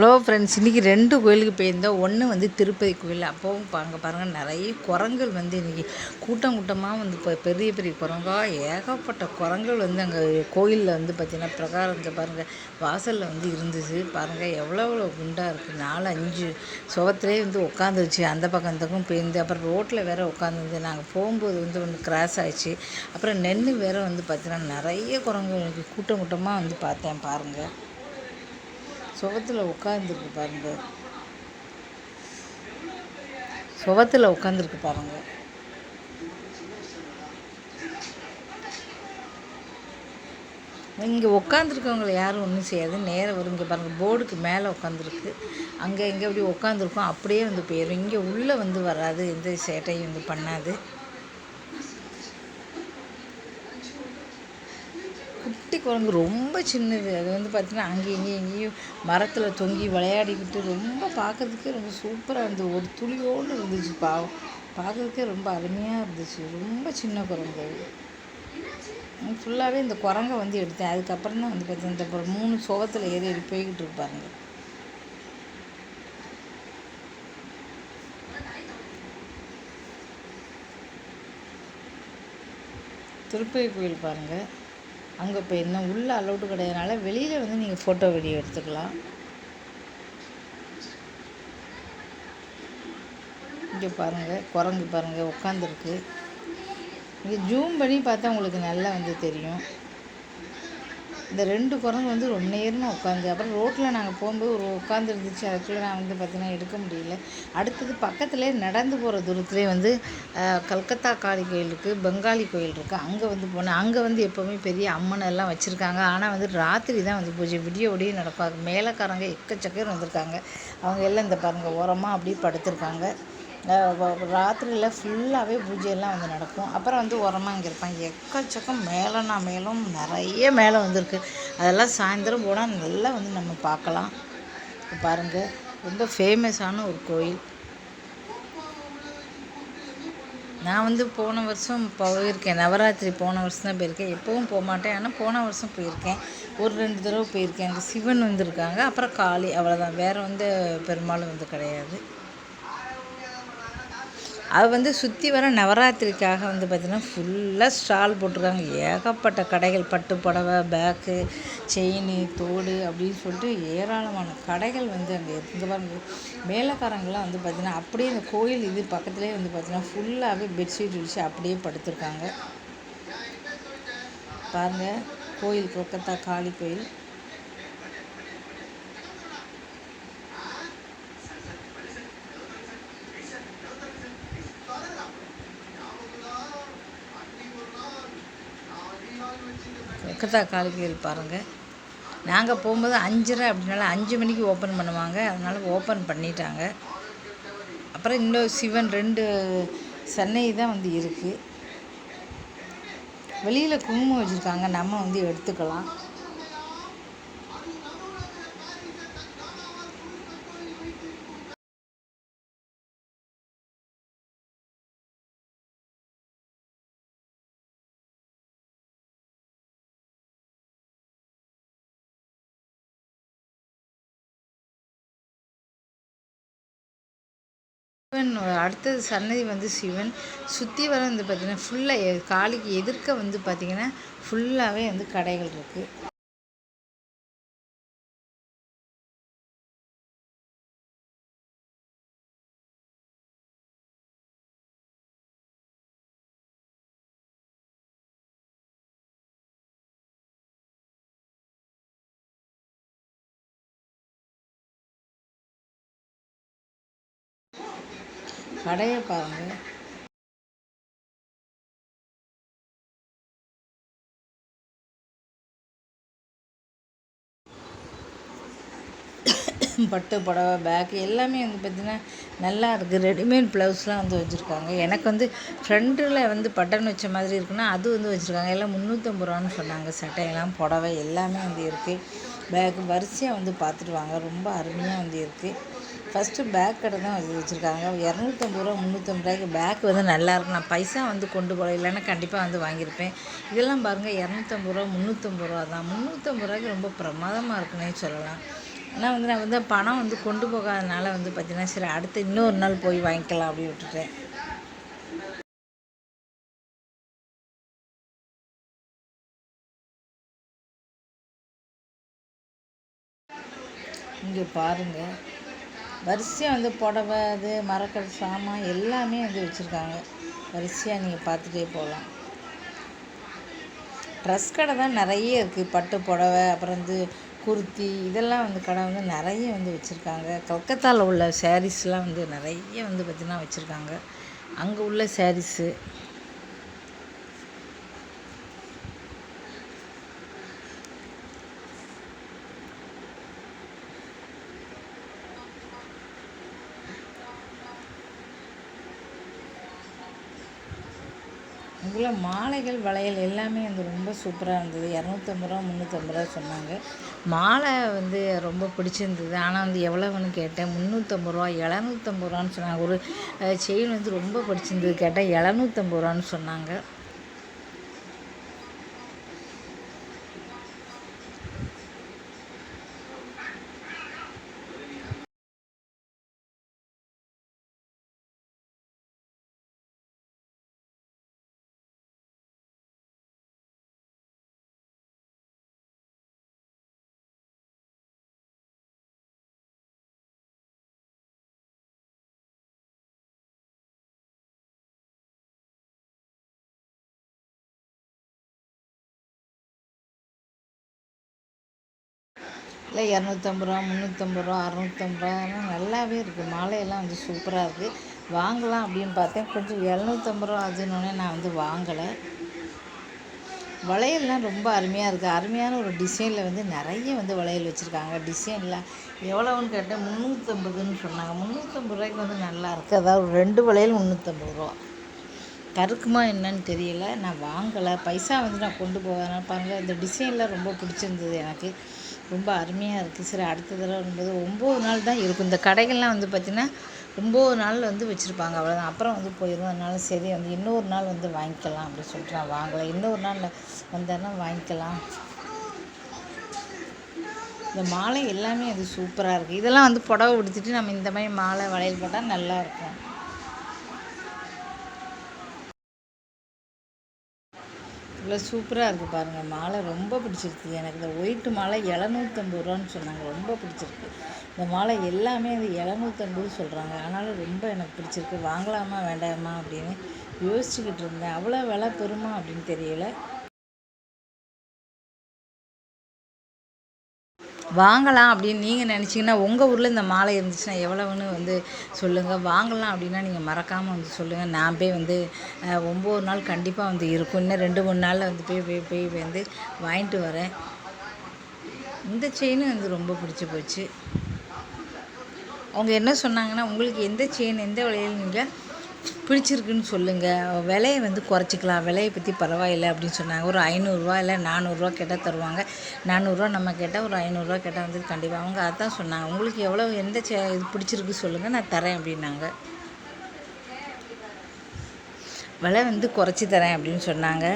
Hello friends இன்றைக்கி ரெண்டு கோயிலுக்கு போயிருந்தோம் ஒன்று வந்து திருப்பதி கோயில். அப்போவும் பாருங்க பாருங்கள் நிறைய குரங்குகள் வந்து இன்றைக்கி கூட்டம் கூட்டமாக வந்து இப்போ பெரிய பெரிய குரங்கா ஏகப்பட்ட குரங்குகள் வந்து அங்கே கோயிலில் வந்து பார்த்திங்கன்னா பிரகாரத்தை பாருங்கள் வாசலில் வந்து இருந்துச்சு. பாருங்கள் எவ்வளோ எவ்வளோ குண்டாக இருக்குது நாலு அஞ்சு சுகத்துலேயே வந்து உட்காந்துருச்சு அந்த பக்கம் அந்த பக்கம் போயிருந்து அப்புறம் ரோட்டில் வேறு உட்காந்துருந்து நாங்கள் போகும்போது வந்து ஒன்று கிராஸ் ஆகிடுச்சு அப்புறம் நெல் வேறு வந்து பார்த்திங்கன்னா நிறைய குரங்கள் கூட்டம் கூட்டமாக வந்து பார்த்தேன் பாருங்கள் சுகத்தில் உட்காந்துருக்கு பாருங்க. சுகத்தில் உட்காந்துருக்கு பாருங்க. இங்கே உட்காந்துருக்கவங்களை யாரும் ஒன்றும் செய்யாது. நேராக வரும். இங்கே பாருங்கள் போர்டுக்கு மேலே உட்காந்துருக்கு அங்கே இங்கே அப்படி உட்காந்துருக்கோம் அப்படியே வந்து போயிடும் இங்கே உள்ளே வந்து வராது. எந்த சேட்டையும் வந்து பண்ணாது. குட்டி குரங்கு ரொம்ப சின்னது. அது வந்து பார்த்திங்கன்னா அங்கேயும் இங்கேயும் இங்கேயும் மரத்தில் தொங்கி விளையாடிக்கிட்டு ரொம்ப பார்க்கறதுக்கே ரொம்ப சூப்பராக இருந்தது. ஒரு துளியோடு இருந்துச்சு பாவம். பார்க்குறதுக்கே ரொம்ப அருமையாக இருந்துச்சு. ரொம்ப சின்ன குரங்கு ஃபுல்லாகவே இந்த குரங்கை வந்து எடுத்தேன். அதுக்கப்புறம் தான் வந்து பார்த்தீங்கன்னா இந்த மூணு சோகத்தில் ஏறி ஏறி போய்கிட்டு இருப்பாருங்க திருப்பதி கோயில் பாருங்கள் அங்கே போய் என்ன உள்ளே அலௌடு கிடையாதுனால வெளியில் வந்து நீங்கள் ஃபோட்டோ வீடியோ எடுத்துக்கலாம். இங்கே பாருங்கள் குரங்கு பாருங்கள் உட்காந்துருக்கு இங்கே ஜூம் பண்ணி பார்த்தா உங்களுக்கு நல்லா வந்து தெரியும். இந்த ரெண்டு குரங்கு வந்து ரொம்ப நேரமாக உட்காந்து அப்புறம் ரோட்டில் நாங்கள் போகும்போது ஒரு உட்காந்துருந்துச்சு அதுக்குள்ளே நான் வந்து பார்த்திங்கன்னா எடுக்க முடியல. அடுத்தது பக்கத்துலேயே நடந்து போகிற தூரத்துலேயே வந்து கல்கத்தா காளி கோயில் இருக்குது பெங்காலி கோயில் இருக்குது அங்கே வந்து போனேன் அங்கே வந்து எப்போவுமே பெரிய அம்மன் எல்லாம் வச்சுருக்காங்க. ஆனால் வந்து ராத்திரி தான் வந்து பூஜை. விடிய விடிய நடப்பாங்க மேலக்காரங்க எக்கச்சக்கர் வந்திருக்காங்க. அவங்க எல்லாம் இந்த பாருங்கள் ஓரமாக அப்படியே படுத்திருக்காங்க. ராத்திரியில் ஃபுல்லாகவே பூஜையெல்லாம் வந்து நடக்கும். அப்புறம் வந்து உரமாக இங்கே இருப்பான். எக்கச்சக்கம் மேலேனா மேலும் நிறைய மேலே வந்திருக்கு. அதெல்லாம் சாயந்தரம் போனால் நல்லா வந்து நம்ம பார்க்கலாம். பாருங்கள் ரொம்ப ஃபேமஸான ஒரு கோயில். நான் வந்து போன வருஷம் போயிருக்கேன். நவராத்திரி போன வருஷம் தான் போயிருக்கேன். எப்போவும் போக மாட்டேன். ஆனால் போன வருஷம் போயிருக்கேன். ஒரு ரெண்டு தடவை போயிருக்கேன். அங்கே சிவன் வந்திருக்காங்க. அப்புறம் காளி அவ்வளோதான் வேறு வந்து பெரும்பாலும் வந்து கிடையாது. அது வந்து சுற்றி வர நவராத்திரிக்காக வந்து பார்த்திங்கன்னா ஃபுல்லாக ஸ்டால் போட்டிருக்காங்க. ஏகப்பட்ட கடைகள் பட்டு புடவை பேக்கு செயின் தோடு அப்படின்னு சொல்லிட்டு ஏராளமான கடைகள் வந்து அங்கே இருந்து பாருங்க. வேலைக்காரங்களாம் வந்து பார்த்திங்கன்னா அப்படியே இந்த கோயில் இது பக்கத்துலேயே வந்து பார்த்திங்கன்னா ஃபுல்லாகவே பெட்ஷீட் விரிச்சு அப்படியே படுத்திருக்காங்க. பாருங்கள் கோயில் கொல்கத்தா காளி கோயில். கொல்கத்தா காளி பாருங்கள் நாங்கள் போகும்போது அஞ்சரை அப்படின்னால அஞ்சு மணிக்கு ஓப்பன் பண்ணுவாங்க. அதனால் ஓப்பன் பண்ணிட்டாங்க. அப்புறம் இன்னொரு சிவன் ரெண்டு சென்னை தான் வந்து இருக்குது வெளியில் குங்குமம் வச்சுருக்காங்க. நம்ம வந்து எடுத்துக்கலாம். சிவன் அடுத்தது சன்னதி வந்து சிவன். சுற்றி வர வந்து பார்த்திங்கன்னா ஃபுல்லாக காளிக்கு எதிர்க்க வந்து பார்த்திங்கன்னா ஃபுல்லாகவே வந்து கடைகள் இருக்குது கடையை பாருங்கள் பட்டு புடவை பேக்கு எல்லாமே வந்து பார்த்திங்கன்னா நல்லா இருக்குது ரெடிமேட் ப்ளவுஸ்லாம் வந்து வச்சுருக்காங்க. எனக்கு வந்து ஃப்ரண்ட்டில் வந்து பட்டன் வச்ச மாதிரி இருக்குன்னா அது வந்து வச்சுருக்காங்க. எல்லாம் முந்நூற்றம்பது ரூபான்னு சொன்னாங்க. சட்டையெல்லாம் புடவை எல்லாமே வந்து இருக்குது பேக்கு வரிசையாக வந்து பார்த்துட்டு வாங்க. ரொம்ப அருமையாக வந்து இருக்குது ஃபஸ்ட்டு பேக் கடை தான் வச்சு வச்சுருக்காங்க. இரநூத்தம்பது ரூபா முந்நூற்றம்பது ரூபாய்க்கு பேக் வந்து நல்லாயிருக்கும் நான் பைசா வந்து கொண்டு போகல. இல்லைன்னா கண்டிப்பாக வந்து வாங்கியிருப்பேன். இதெல்லாம் பாருங்கள் இரநூத்தம்பது ரூபா முந்நூற்றம்பது ரூபா தான். முந்நூற்றம்பது ரூபாய்க்கு ரொம்ப பிரமாதமாக இருக்குன்னே சொல்லலாம். ஆனால் வந்து நான் வந்து பணம் வந்து கொண்டு போகாதனால வந்து பார்த்திங்கன்னா சரி அடுத்து இன்னொரு நாள் போய் வாங்கிக்கலாம் அப்படின்னு விட்டுட்டேன். இங்கே பாருங்கள் வரிசையாக வந்து புடவை அது மரக்கடை சாமான் எல்லாமே வந்து வச்சுருக்காங்க. வரிசையாக நீங்கள் பார்த்துட்டே போகலாம். ட்ரெஸ் கடை தான் நிறைய இருக்குது பட்டு புடவை அப்புறம் வந்து குர்த்தி இதெல்லாம் வந்து கடை வந்து நிறைய வந்து வச்சுருக்காங்க. கல்கத்தாவில் உள்ள சாரீஸ்லாம் வந்து நிறைய வந்து பார்த்திங்கன்னா வச்சுருக்காங்க. அங்கே உள்ள சாரீஸு இதில் மாலைகள் வளையல் எல்லாமே வந்து ரொம்ப சூப்பராக இருந்தது. இரநூத்தம்பது ரூபா முந்நூற்றம்பது ரூபா சொன்னாங்க. மாலை வந்து ரொம்ப பிடிச்சிருந்தது. ஆனால் வந்து எவ்வளோன்னு கேட்டேன். முந்நூற்றம்பது ரூபா எழுநூற்றம்பது ரூபான்னு சொன்னாங்க. ஒரு செயின் வந்து ரொம்ப பிடிச்சிருந்தது. கேட்டால் எழுநூற்றம்பது ரூபான்னு சொன்னாங்க. இல்லை இரநூத்தம்பது ரூபா முந்நூற்றம்பது ரூபா அறநூற்றம்பது ரூபா நல்லாவே இருக்குது மாலையெல்லாம் வந்து சூப்பராக இருக்குது வாங்கலாம் அப்படின்னு பார்த்தேன். கொஞ்சம் எழுநூற்றம்பது ரூபா அதுன்னொடனே நான் வந்து வாங்கலை. வளையல்லாம் ரொம்ப அருமையாக இருக்குது அருமையான ஒரு டிசைனில் வந்து நிறைய வந்து வளையல் வச்சுருக்காங்க. டிசைனில் எவ்வளோன்னு கேட்டேன் முந்நூற்றம்பதுன்னு சொன்னாங்க. முந்நூற்றம்பது ரூபாய்க்கு வந்து நல்லா இருக்குது அதாவது ரெண்டு வளையல் முந்நூற்றம்பது ரூபா. கருக்குமா என்னன்னு தெரியல. நான் வாங்கலை. பைசா வந்து நான் கொண்டு போவேன். பாருங்கள் இந்த டிசைன்லாம் ரொம்ப பிடிச்சிருந்தது எனக்கு. ரொம்ப அருமையாக இருக்குது சரி அடுத்த தடவை வரும்போது ஒம்பது நாள் தான் இருக்கும். இந்த கடைகள்லாம் வந்து பார்த்திங்கன்னா ஒம்பது நாள் வந்து வச்சுருப்பாங்க. அவ்வளோதான் அப்புறம் வந்து போயிடும் அதனால சரி வந்து இன்னொரு நாள் வந்து வாங்கிக்கலாம் அப்படின்னு சொல்லிட்டு நான் வாங்கலை. இன்னொரு நாள் வந்தேன்னா வாங்கிக்கலாம். இந்த மாலை எல்லாமே அது சூப்பராக இருக்குது இதெல்லாம் வந்து புடவை உடுத்திட்டு நம்ம இந்த மாதிரி மாலை வளையல் போட்டால் நல்லாயிருக்கும் இவ்வளோ சூப்பராக இருக்குது பாருங்கள் மாலை ரொம்ப பிடிச்சிருக்கு. எனக்கு இந்த ஒயிட்டு மாலை எழுநூற்றம்பது ரூபான்னு சொன்னாங்க. ரொம்ப பிடிச்சிருக்கு. இந்த மாலை எல்லாமே இது எழுநூற்றம்பது சொல்கிறாங்க ஆனாலும் ரொம்ப எனக்கு பிடிச்சிருக்கு. வாங்கலாமா வேண்டாமா அப்படின்னு யோசிச்சுக்கிட்டு இருந்தேன். அவ்வளோ விலை பெறுமா அப்படின்னு தெரியல. வாங்கலாம் அப்படின்னு நீங்கள் நினச்சிங்கன்னா உங்கள் ஊரில் இந்த மாலை இருந்துச்சுன்னா எவ்வளவுன்னு வந்து சொல்லுங்கள் வாங்கலாம் அப்படின்னா நீங்கள் மறக்காமல் வந்து சொல்லுங்கள் நான் போய் வந்து ஒம்பது நாள் கண்டிப்பாக வந்து இருக்கும். இன்னும் ரெண்டு மூணு நாளில் வந்து போய் போய் போய் வந்து வாங்கிட்டு வரேன். இந்த செயினும் வந்து ரொம்ப பிடிச்சி போச்சு. அவங்க என்ன சொன்னாங்கன்னா உங்களுக்கு எந்த செயின் எந்த விலையில் நீங்கள் பிடிச்சிருக்குன்னு சொல்லுங்கள் விலையை வந்து குறைச்சிக்கலாம். விலையை பற்றி பரவாயில்லை அப்படின்னு சொன்னாங்க. ஒரு ஐநூறுரூவா இல்லை நானூறுரூவா கேட்டால் தருவாங்க. நானூறுரூவா நம்ம கேட்டால் ஒரு ஐநூறுரூவா கேட்டால் வந்து கண்டிப்பாக அவங்க அதான் சொன்னாங்க. உங்களுக்கு எவ்வளோ எந்த சே இது பிடிச்சிருக்கு சொல்லுங்கள் நான் தரேன் அப்படின்னாங்க. விலை வந்து குறைச்சி தரேன் அப்படின்னு சொன்னாங்க.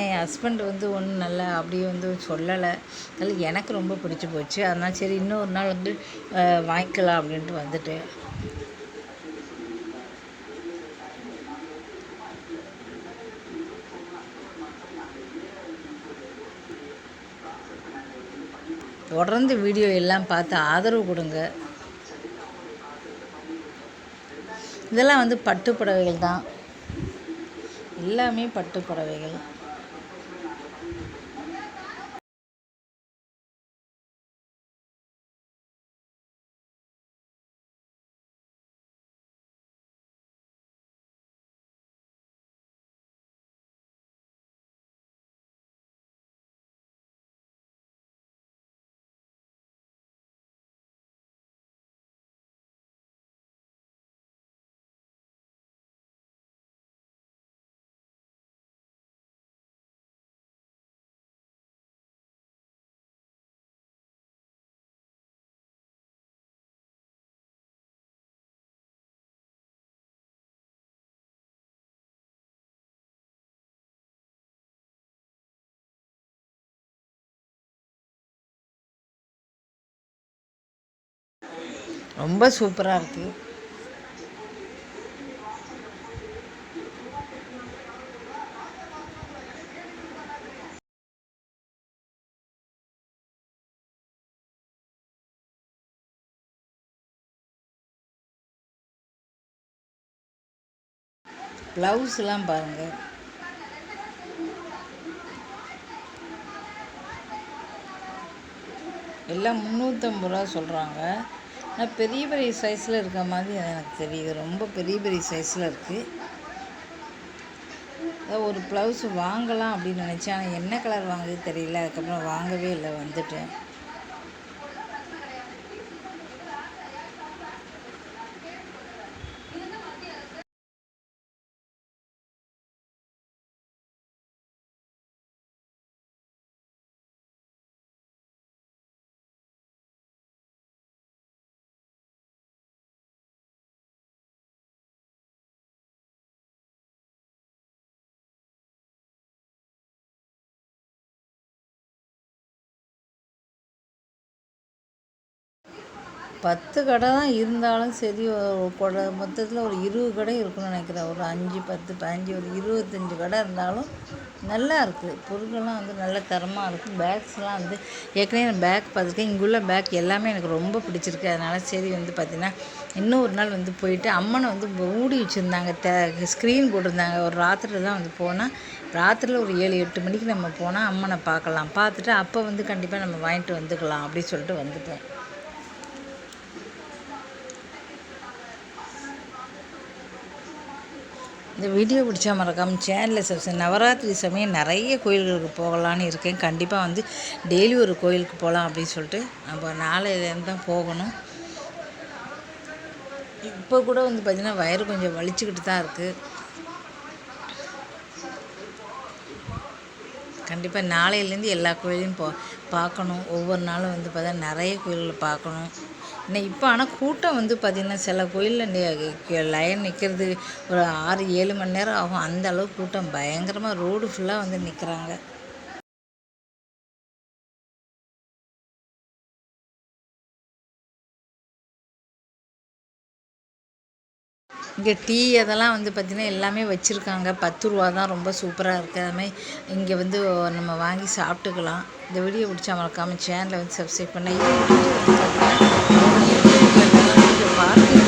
என் ஹஸ்பண்ட் வந்து ஒன்றும் நல்லா அப்படியே வந்து சொல்லலை. அதில் எனக்கு ரொம்ப பிடிச்சி போச்சு. அதனால் சரி இன்னொரு நாள் வந்து வாங்கிக்கலாம் அப்படின்ட்டு வந்துட்டு தொடர்ந்து வீடியோ எல்லாம் பார்த்து ஆதரவு கொடுங்க. இதெல்லாம் வந்து பட்டு புடவைகள் தான். எல்லாமே பட்டு புடவைகள். ரொம்ப சூப்பராக இருக்குது ப்ளவுஸ்லாம் பாருங்கள் எல்லாம் முந்நூற்றம்பது ரூபா சொல்கிறாங்க ஆனால் பெரிய பெரிய சைஸில் இருக்க மாதிரி எனக்கு தெரியுது. ரொம்ப பெரிய பெரிய சைஸில் இருக்குது ஒரு ப்ளவுஸ் வாங்கலாம் அப்படின்னு நினச்சேன். ஆனால் என்ன கலர் வாங்குது தெரியல. அதுக்கப்புறம் வாங்கவே இல்லை. வந்துட்டேன். பத்து கடை தான் இருந்தாலும் சரி கொடை மொத்தத்தில் ஒரு இருபது கடை இருக்குன்னு நினைக்கிறேன். ஒரு அஞ்சு பத்து பதினஞ்சு ஒரு இருபத்தஞ்சி கடை இருந்தாலும் நல்லா இருக்குது பொருட்கள்லாம் வந்து நல்ல தரமாக இருக்குது பேக்ஸ்லாம் வந்து ஏற்கனவே நான் பேக் பார்த்துருக்கேன். இங்கே உள்ள பேக் எல்லாமே எனக்கு ரொம்ப பிடிச்சிருக்கு. அதனால் சரி வந்து பார்த்திங்கன்னா இன்னும் ஒரு நாள் வந்து போயிட்டு அம்மனை வந்து ஊடி வச்சுருந்தாங்க. த ஸ்க்ரீன் போட்டிருந்தாங்க. ஒரு ராத்திரியில் தான் வந்து போனால் ராத்திரியில் ஒரு ஏழு எட்டு மணிக்கு நம்ம போனால் அம்மனை பார்க்கலாம். பார்த்துட்டு அப்போ வந்து கண்டிப்பாக நம்ம வாங்கிட்டு வந்துக்கலாம் அப்படின்னு சொல்லிட்டு வந்துட்டேன். இந்த வீடியோ பிடிச்சா மறக்காமல் சேனலில் சப்ஸ்கிரைப் நவராத்திரி சமயம் நிறைய கோயில்களுக்கு போகலான்னு இருக்கேன். கண்டிப்பாக வந்து டெய்லி ஒரு கோயிலுக்கு போகலாம் அப்படின்னு சொல்லிட்டு நம்ம நாளையிலேருந்து தான் போகணும். இப்போ கூட வந்து பார்த்திங்கன்னா வயிறு கொஞ்சம் வலிச்சுக்கிட்டு தான் இருக்குது கண்டிப்பாக நாளையிலேருந்து எல்லா கோயிலையும் போ பார்க்கணும். ஒவ்வொரு நாளும் வந்து பார்த்தா நிறைய கோயில்களை பார்க்கணும். இன்னும் இப்போ ஆனால் கூட்டம் வந்து பார்த்திங்கன்னா சில கோயிலில் லைன் நிற்கிறது ஒரு ஆறு ஏழு மணி நேரம் ஆகும். அந்த அளவுக்கு கூட்டம் பயங்கரமாக ரோடு ஃபுல்லாக வந்து நிற்கிறாங்க இங்கே டீ அதெல்லாம் வந்து பார்த்திங்கன்னா எல்லாமே வச்சுருக்காங்க. பத்து ரூபா தான் ரொம்ப சூப்பராக இருக்குது அதுமாதிரி இங்கே வந்து நம்ம வாங்கி சாப்பிட்டுக்கலாம். இந்த வீடியோ பிடிச்சா மறக்காமல் சேனலை வந்து சப்ஸ்கிரைப் பண்ண. பார்க்கிங்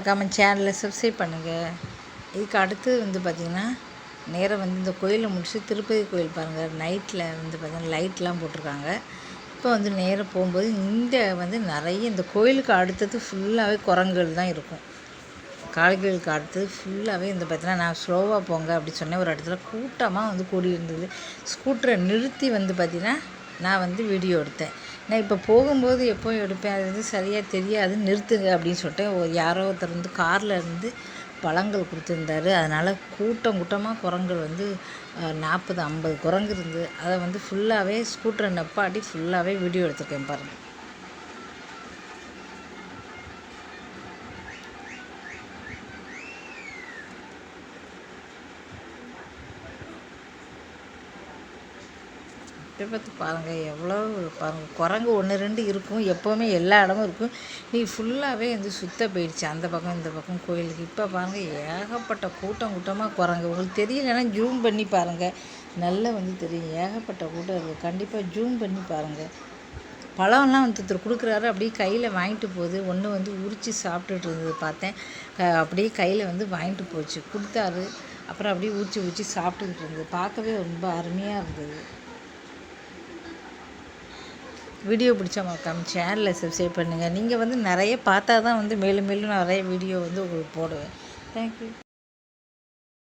மறக்காமல் சேனலை சப்ஸ்கிரைப் பண்ணுங்கள் இதுக்கு அடுத்து வந்து பார்த்திங்கன்னா நேராக வந்து இந்த கோயிலை முடிச்சு திருப்பதி கோயில் பாருங்கள் நைட்டில் வந்து பார்த்திங்கன்னா லைட்லாம் போட்டிருக்காங்க. இப்போ வந்து நேராக போகும்போது இந்த வந்து நிறைய இந்த கோயிலுக்கு அடுத்தது ஃபுல்லாகவே குரங்குகள் தான் இருக்கும். கால்களுக்கு அடுத்தது ஃபுல்லாகவே இந்த பார்த்தீங்கன்னா நான் ஸ்லோவாக போங்க அப்படி சொன்னேன். ஒரு இடத்துல கூட்டமாக வந்து கூடி இருந்தது ஸ்கூட்டரை நிறுத்தி வந்து பார்த்திங்கன்னா நான் வந்து வீடியோ எடுத்தேன். நான் இப்போ போகும்போது எப்போ எடுப்பேன். அது வந்து சரியாக தெரியாது. நிறுத்துங்க அப்படின்னு சொல்லிட்டு யாரோ ஒருத்தர் வந்து காரில் இருந்து பழங்கள் கொடுத்துருந்தாரு. அதனால் கூட்டம் கூட்டமாக குரங்குகள் வந்து நாற்பது ஐம்பது குரங்கு இருந்து அதை வந்து ஃபுல்லாகவே ஸ்கூட்டரை நப்பாட்டி ஃபுல்லாகவே வீடியோ எடுத்துருக்கேன் பாருங்கள் பார்த்து பாருங்கள் எவ்வளோ பாருங்கள் குரங்கு ஒன்று ரெண்டு இருக்கும். எப்போவுமே எல்லா இடமும் இருக்கும். நீ ஃபுல்லாகவே வந்து சுத்த போயிடுச்சு. அந்த பக்கம் இந்த பக்கம் கோயிலுக்கு. இப்போ பாருங்கள் ஏகப்பட்ட கூட்டம் கூட்டமாக குரங்கு. உங்களுக்கு தெரியலன்னா ஜூம் பண்ணி பாருங்கள் நல்லா வந்து தெரியும். ஏகப்பட்ட கூட்டம் இருக்குது கண்டிப்பாக ஜூம் பண்ணி பாருங்கள் பழம்லாம் வந்து ஒருத்தர் கொடுக்குறாரு. அப்படியே கையில் வாங்கிட்டு போகுது. ஒன்று வந்து உரித்து சாப்பிட்டுட்டு இருந்தது பார்த்தேன். அப்படியே கையில் வந்து வாங்கிட்டு போச்சு. கொடுத்தாரு. அப்புறம் அப்படியே ஊற்றி ஊற்றி சாப்பிட்டுக்கிட்டு இருந்தது. பார்க்கவே ரொம்ப அருமையாக இருந்தது. வீடியோ பிடிச்சா மறக்காம சேனலை சப்ஸ்கிரைப் பண்ணுங்கள் நீங்கள் வந்து நிறைய பார்த்தா தான் வந்து மேலும் மேலும் நிறைய வீடியோ வந்து உங்களுக்கு போடுவேன். தேங்க்யூ